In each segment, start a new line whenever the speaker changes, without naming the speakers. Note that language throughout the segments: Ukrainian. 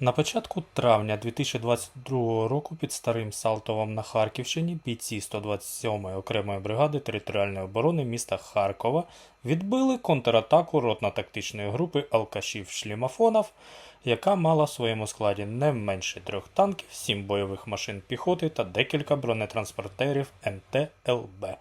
На початку травня 2022 року під Старим Салтовом на Харківщині бійці 127-ї окремої бригади територіальної оборони міста Харкова відбили контратаку ротно-тактичної групи алкашів шлімафонов, яка мала в своєму складі не менше трьох танків, сім бойових машин піхоти та декілька бронетранспортерів МТ-ЛБ.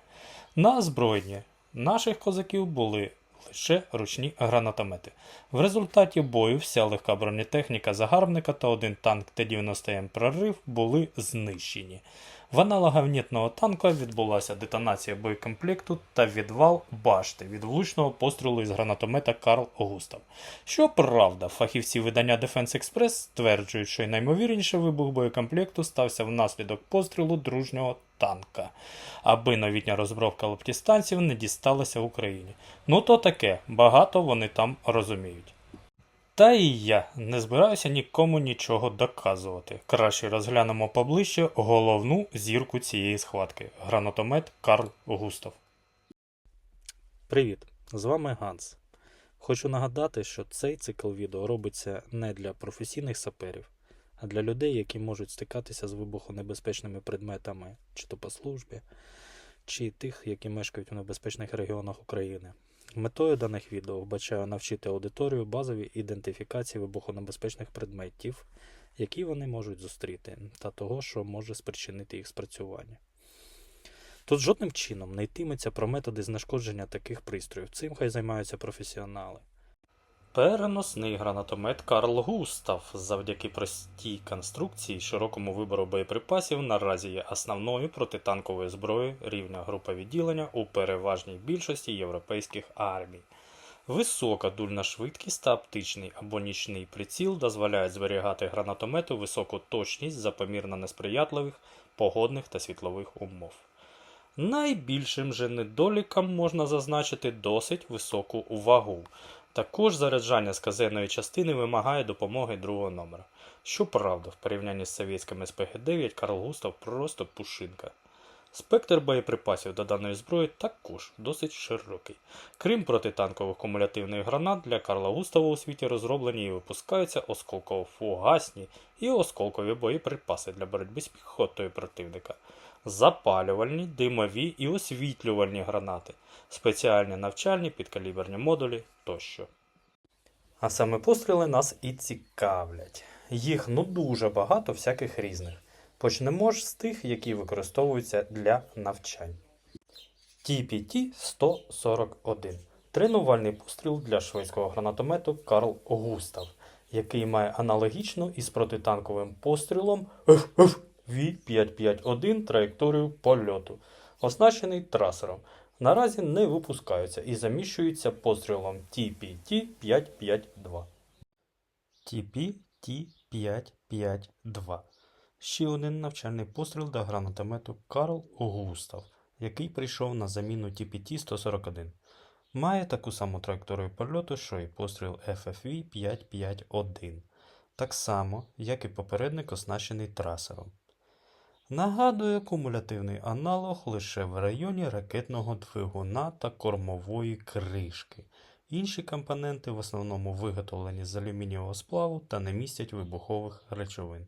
На озброєнні наших козаків були лише ручні гранатомети. В результаті бою вся легка бронетехніка загарбника та один танк Т-90М прорив були знищені. В аналоговнітного танка відбулася детонація боєкомплекту та відвал башти від влучного пострілу із гранатомета Карл Густав. Щоправда, фахівці видання Defense Express стверджують, що наймовірніше вибух боєкомплекту стався внаслідок пострілу дружнього танка, аби новітня розбровка лептістанців не дісталася Україні. Ну то таке, багато вони там розуміють. Та і я не збираюся нікому нічого доказувати. Краще розглянемо поближче головну зірку цієї схватки гранатомет Карл Густав. Привіт! З вами Ганс. Хочу нагадати, що цей цикл відео робиться не для професійних саперів, а для людей, які можуть стикатися з вибухонебезпечними предметами, чи то по службі, чи тих, які мешкають у небезпечних регіонах України. Метою даних відео вбачаю навчити аудиторію базовій ідентифікації вибухонебезпечних предметів, які вони можуть зустріти, та того, що може спричинити їх спрацювання. Тут жодним чином не йтиметься про методи знешкодження таких пристроїв. Цим хай займаються професіонали. Переносний гранатомет Карл Густав завдяки простій конструкції і широкому вибору боєприпасів наразі є основною протитанковою зброєю рівня група відділення у переважній більшості європейських армій. Висока дульна швидкість та оптичний або нічний приціл дозволяють зберігати гранатомету високу точність за помірно несприятливих погодних та світлових умов. Найбільшим же недоліком можна зазначити досить високу вагу. Також заряджання з казенної частини вимагає допомоги другого номера. Щоправда, в порівнянні з совєтським СПГ-9 Карл Густав просто пушинка. Спектр боєприпасів до даної зброї також досить широкий. Крім протитанкових кумулятивних гранат, для Карла Густава у світі розроблені і випускаються осколково-фугасні і осколкові боєприпаси для боротьби з піхотою противника, запалювальні, димові і освітлювальні гранати, спеціальні навчальні підкаліберні модулі тощо. А саме постріли нас і цікавлять. Їх ну дуже багато всяких різних. Почнемо ж з тих, які використовуються для навчань. TPT-141 тренувальний постріл для шведського гранатомету Карл Густав, який має аналогічну із протитанковим пострілом V551 траєкторію польоту, оснащений трасером. Наразі не випускаються і заміщуються пострілом TPT-552. TPT-552 Ще один навчальний постріл до гранатомету Карл Густав, який прийшов на заміну TPT-141. Має таку саму траєкторію польоту, що і постріл FFV-551, так само, як і попередник оснащений трасером. Нагадує кумулятивний аналог лише в районі ракетного двигуна та кормової кришки. Інші компоненти в основному виготовлені з алюмінієвого сплаву та не містять вибухових речовин.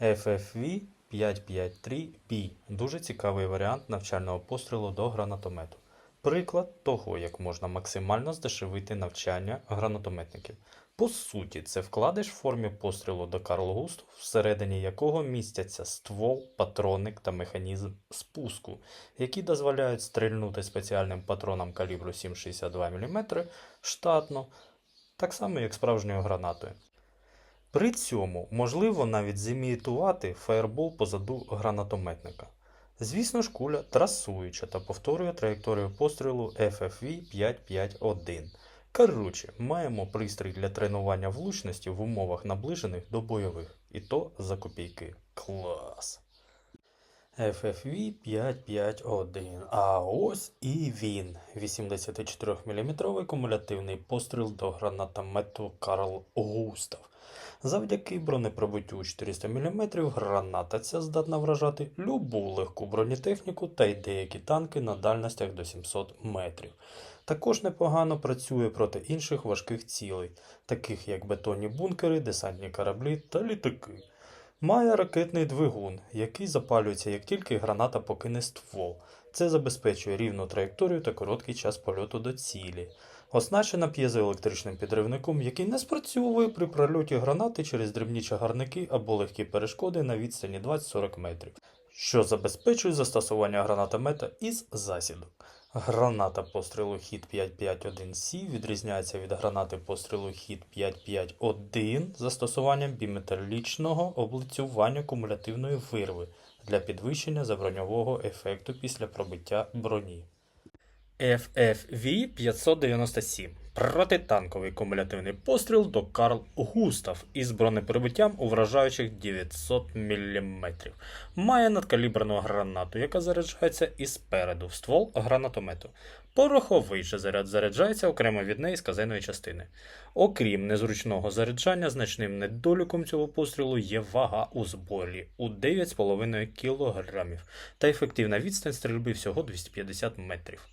FFV 553B дуже цікавий варіант навчального пострілу до гранатомету. Приклад того, як можна максимально здешевити навчання гранатометників. По суті, це вкладиш в формі пострілу до Карл Густ, всередині якого містяться ствол, патронник та механізм спуску, які дозволяють стрільнути спеціальним патроном калібру 7,62 мм штатно, так само як справжньою гранатою. При цьому можливо навіть зімітувати фаєрбол позаду гранатометника. Звісно ж, куля трасуюча та повторює траєкторію пострілу FFV 551. Коротше, маємо пристрій для тренування влучності в умовах наближених до бойових. І то за копійки. Клас. FFV 551. А ось і він. 84 мм кумулятивний постріл до гранатомету Карл Густав. Завдяки бронепробиттю 400 мм граната ця здатна вражати любу легку бронетехніку та й деякі танки на дальностях до 700 метрів. Також непогано працює проти інших важких цілей, таких як бетонні бункери, десантні кораблі та літаки. Має ракетний двигун, який запалюється як тільки граната покине ствол. Це забезпечує рівну траєкторію та короткий час польоту до цілі. Оснащена п'єзоелектричним підривником, який не спрацьовує при прольоті гранати через дрібні чагарники або легкі перешкоди на відстані 20-40 метрів, що забезпечує застосування гранатомета із засідок. Граната пострілу хід 551C відрізняється від гранати пострілу хід 551 застосуванням біметалічного облицювання кумулятивної вирви для підвищення заброньового ефекту після пробиття броні. FFV 597 протитанковий кумулятивний постріл до Карл Густав із бронепробиттям у вражаючих 900 мм. Має надкаліберну гранату, яка заряджається із переду в ствол гранатомету. Пороховий же заряд заряджається окремо від неї з казенної частини. Окрім незручного заряджання, значним недоліком цього пострілу є вага у зборі у 9,5 кг та ефективна відстань стрільби всього 250 метрів.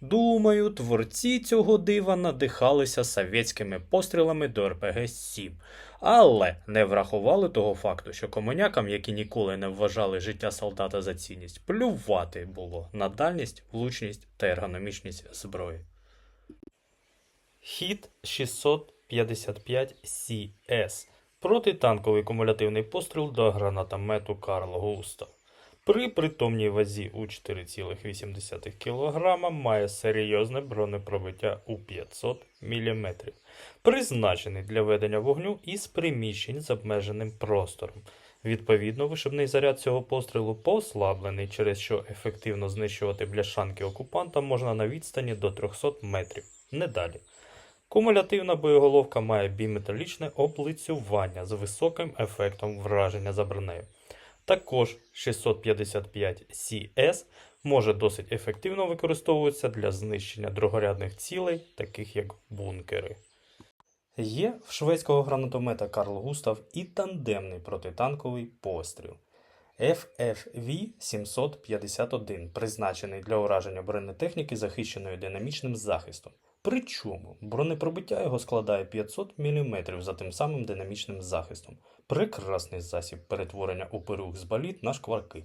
Думаю, творці цього дива надихалися совєтськими пострілами до РПГ-7, але не врахували того факту, що комунякам, які ніколи не вважали життя солдата за цінність, плювати було на дальність, влучність та ергономічність зброї. Хід 655 CS протитанковий кумулятивний постріл до гранатомету Карл Густав. При притомній вазі у 4,8 кг має серйозне бронепробиття у 500 мм, призначений для ведення вогню із приміщень з обмеженим простором. Відповідно, вишибний заряд цього пострілу послаблений, через що ефективно знищувати бляшанки окупанта можна на відстані до 300 метрів, не далі. Кумулятивна боєголовка має біметалічне облицювання з високим ефектом враження за бронею. Також 655 CS може досить ефективно використовуватися для знищення другорядних цілей, таких як бункери. Є в шведського гранатомета Карл Густав і тандемний протитанковий постріл. FFV 751 призначений для ураження бронетехніки, захищеної динамічним захистом. Причому бронепробиття його складає 500 мм за тим самим динамічним захистом. Прекрасний засіб перетворення оперух з баліт на шкварки.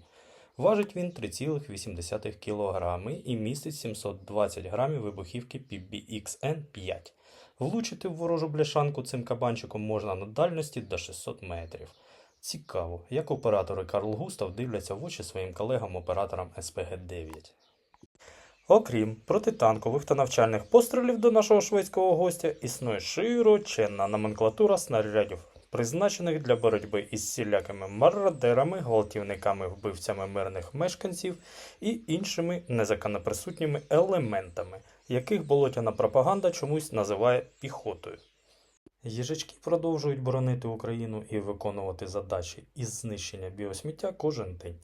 Важить він 3,8 кг і містить 720 грамів вибухівки PBXN-5. Влучити в ворожу бляшанку цим кабанчиком можна на дальності до 600 метрів. Цікаво, як оператори Карл Густав дивляться в очі своїм колегам-операторам СПГ-9. Окрім протитанкових та навчальних пострілів до нашого шведського гостя, існує широченна номенклатура снарядів, призначених для боротьби із всілякими мародерами, гвалтівниками, вбивцями мирних мешканців і іншими незаконоприсутніми елементами, яких болотяна пропаганда чомусь називає піхотою. Їжачки продовжують боронити Україну і виконувати задачі із знищення біосміття кожен день.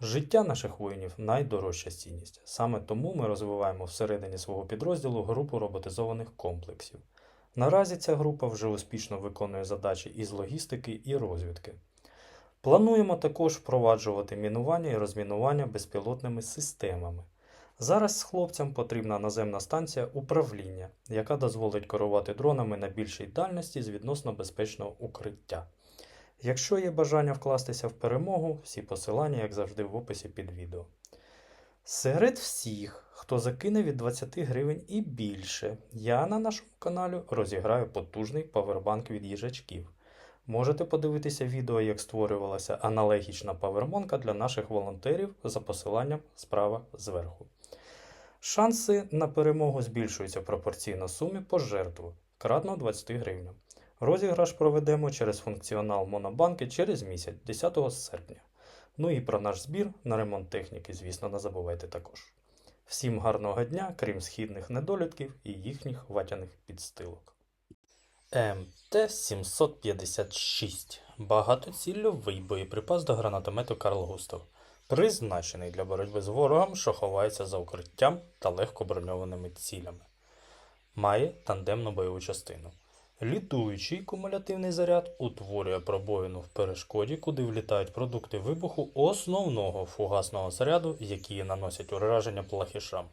Життя наших воїнів найдорожча цінність. Саме тому ми розвиваємо всередині свого підрозділу групу роботизованих комплексів. Наразі ця група вже успішно виконує задачі із логістики і розвідки. Плануємо також впроваджувати мінування і розмінування безпілотними системами. Зараз хлопцям потрібна наземна станція управління, яка дозволить керувати дронами на більшій дальності з відносно безпечного укриття. Якщо є бажання вкластися в перемогу, всі посилання, як завжди, в описі під відео. Серед всіх, хто закине від 20 гривень і більше, я на нашому каналі розіграю потужний павербанк від їжачків. Можете подивитися відео, як створювалася аналогічна павермонка для наших волонтерів за посиланням справа зверху. Шанси на перемогу збільшуються пропорційно сумі пожертву кратно 20 гривень. Розіграш проведемо через функціонал Монобанки через місяць, 10 серпня. Ну і про наш збір на ремонт техніки, звісно, не забувайте також. Всім гарного дня, крім східних недолітків і їхніх ватяних підстилок. МТ-756 багатоцільовий боєприпас до гранатомету Карл Густав, призначений для боротьби з ворогом, що ховається за укриттям та легко броньованими цілями. Має тандемну бойову частину. Літуючий кумулятивний заряд утворює пробоїну в перешкоді, куди влітають продукти вибуху основного фугасного заряду, які наносять ураження плахішам.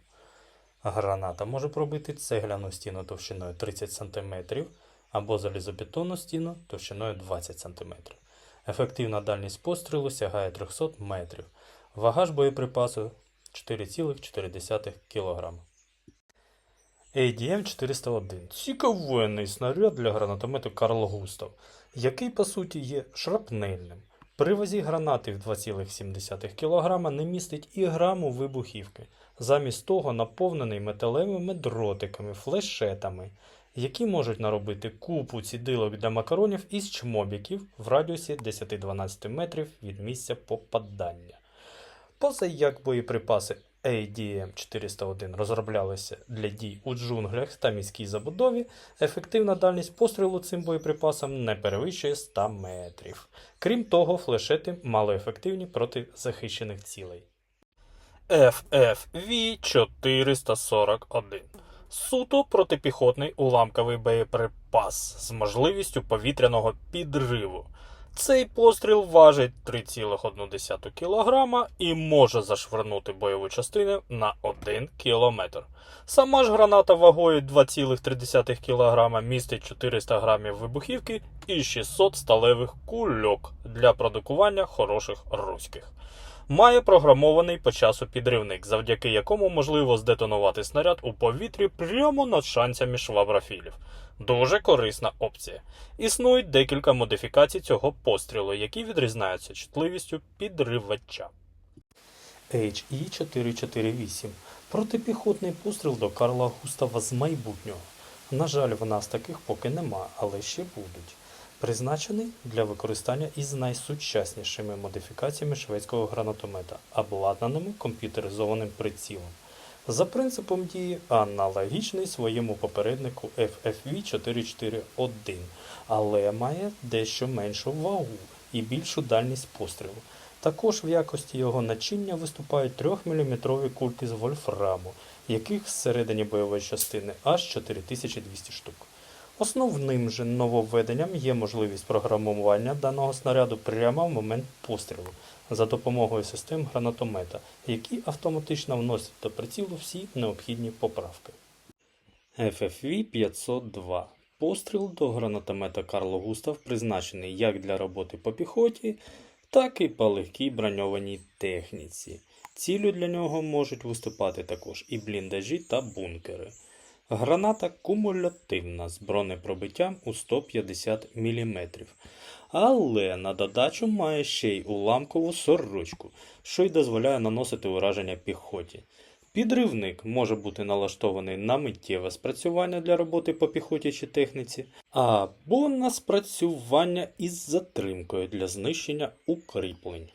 Граната може пробити цегляну стіну товщиною 30 см або залізобетонну стіну товщиною 20 см. Ефективна дальність пострілу сягає 300 метрів. Вага ж боєприпасу 4,4 кг. ADM-401 цікавенний снаряд для гранатомету Карл Густав, який по суті є шрапнельним. При вазі гранати в 2,7 кг не містить і граму вибухівки, замість того наповнений металевими дротиками, флешетами, які можуть наробити купу цідилок для макаронів із чмобіків в радіусі 10-12 метрів від місця попадання. Поза як боєприпаси ADM-401 розроблялися для дій у джунглях та міській забудові, ефективна дальність пострілу цим боєприпасом не перевищує 100 метрів. Крім того, флешети малоефективні проти захищених цілей. FFV-441 Суто протипіхотний уламковий боєприпас з можливістю повітряного підриву. Цей постріл важить 3,1 кг і може зашвирнути бойову частину на 1 км. Сама ж граната вагою 2,3 кг містить 400 г вибухівки і 600 сталевих кульок для продукування хороших руських. Має програмований по часу підривник, завдяки якому можливо здетонувати снаряд у повітрі прямо над шанцями шваброфілів. Дуже корисна опція. Існують декілька модифікацій цього пострілу, які відрізняються чутливістю підривача. HE448 протипіхотний постріл до Карла Густава з майбутнього. На жаль, в нас таких поки нема, але ще будуть. Призначений для використання із найсучаснішими модифікаціями шведського гранатомета, обладнаними комп'ютеризованим прицілом. За принципом дії аналогічний своєму попереднику FFV-441, але має дещо меншу вагу і більшу дальність пострілу. Також в якості його начиння виступають 3-мм кульки з вольфраму, яких всередині бойової частини аж 4200 штук. Основним же нововведенням є можливість програмування даного снаряду прямо в момент пострілу за допомогою систем гранатомета, які автоматично вносять до прицілу всі необхідні поправки. FFV 502 Постріл до гранатомета Карло Густав призначений як для роботи по піхоті, так і по легкій броньованій техніці. Ціллю для нього можуть виступати також і бліндажі та бункери. Граната кумулятивна з бронепробиттям у 150 мм. Але на додачу має ще й уламкову сорочку, що й дозволяє наносити ураження піхоті. Підривник може бути налаштований на миттєве спрацювання для роботи по піхоті чи техніці, або на спрацювання із затримкою для знищення укріплень.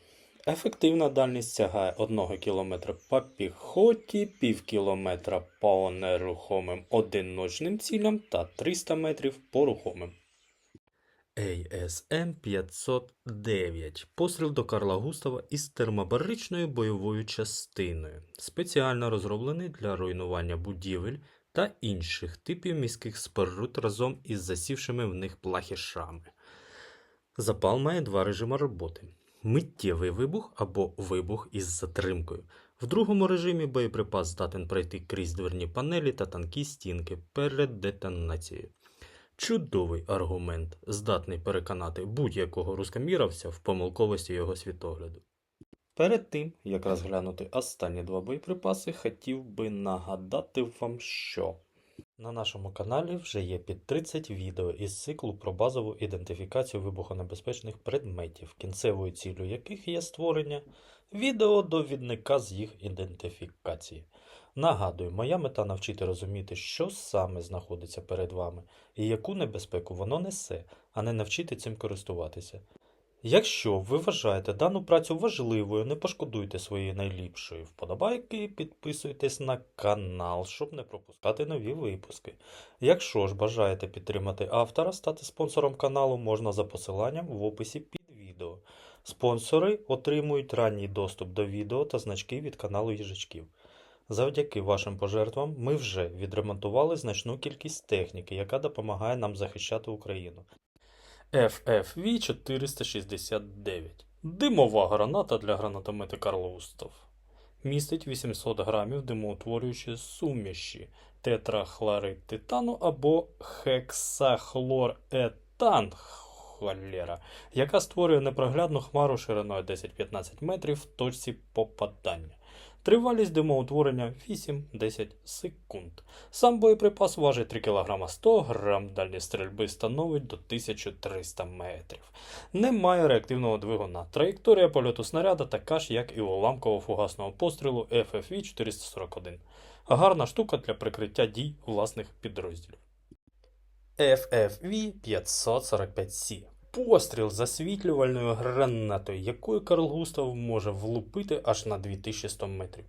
Ефективна дальність сягає 1 км по піхоті, пів кілометра по нерухомим одиночним цілям та 300 метрів по рухомим. ASM 509 Постріл до Карла Густава із термобаричною бойовою частиною, спеціально розроблений для руйнування будівель та інших типів міських споруд разом із засівшими в них плахішами. Запал має два режими роботи: миттєвий вибух або вибух із затримкою. В другому режимі боєприпас здатен пройти крізь дверні панелі та тонкі стінки перед детонацією. Чудовий аргумент, здатний переконати будь-якого рускоміровця в помилковості його світогляду. Перед тим, як розглянути останні два боєприпаси, хотів би нагадати вам, що на нашому каналі вже є під 30 відео із циклу про базову ідентифікацію вибухонебезпечних предметів, кінцевою ціллю яких є створення відеодовідника з їх ідентифікації. Нагадую, моя мета навчити розуміти, що саме знаходиться перед вами і яку небезпеку воно несе, а не навчити цим користуватися. Якщо ви вважаєте дану працю важливою, не пошкодуйте своєї найліпшої вподобайки і підписуйтесь на канал, щоб не пропускати нові випуски. Якщо ж бажаєте підтримати автора, стати спонсором каналу можна за посиланням в описі під відео. Спонсори отримують ранній доступ до відео та значки від каналу їжачків. Завдяки вашим пожертвам ми вже відремонтували значну кількість техніки, яка допомагає нам захищати Україну. FFV 469 Димова граната для гранатомета Карл Густав. Містить 800 грамів димоутворюючої суміші тетрахлорид титану або хексахлоретан холєра, яка створює непроглядну хмару шириною 10-15 метрів в точці попадання. Тривалість димоутворення 8-10 секунд. Сам боєприпас важить 3 кг 100 г, дальність стрільби становить до 1300 метрів. Немає реактивного двигуна. Траєкторія польоту снаряда така ж, як і уламково-фугасного пострілу FFV 441. Гарна штука для прикриття дій власних підрозділів. FFV 545C Постріл засвітлювальною гранатою, якою Карл Густав може влупити аж на 2100 метрів.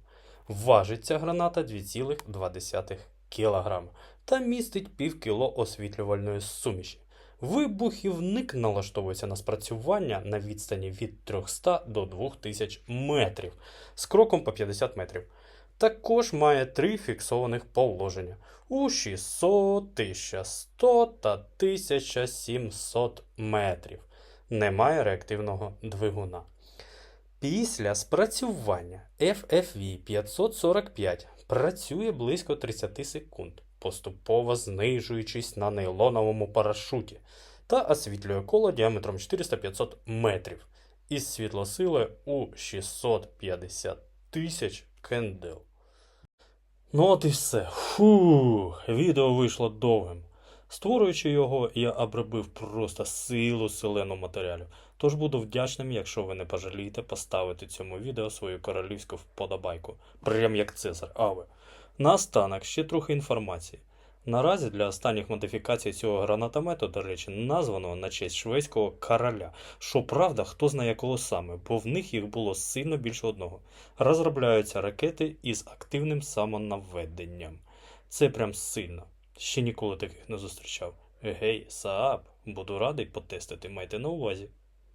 Важить ця граната 2,2 кг та містить пів кіло освітлювальної суміші. Вибухівник налаштовується на спрацювання на відстані від 300 до 2000 метрів з кроком по 50 метрів. Також має три фіксованих положення у 600, 1100 та 1700 метрів. Немає реактивного двигуна. Після спрацювання FFV 545 працює близько 30 секунд, поступово знижуючись на нейлоновому парашуті та освітлює коло діаметром 400-500 метрів із світлосили у 650 тисяч кендел. Ну от і все. Фух, відео вийшло довгим. Створюючи його, я обробив просто силу селену матеріалю. Тож буду вдячним, якщо ви не пожалієте поставити цьому відео свою королівську вподобайку, прям як Цезар, а ви. Наостанок ще трохи інформації. Наразі для останніх модифікацій цього гранатомету, до речі, названо на честь шведського короля. Щоправда, хто знає якого саме, бо в них їх було сильно більше одного. Розробляються ракети із активним самонаведенням. Це прям сильно. Ще ніколи таких не зустрічав. Гей, Сааб, буду радий потестити, майте на увазі.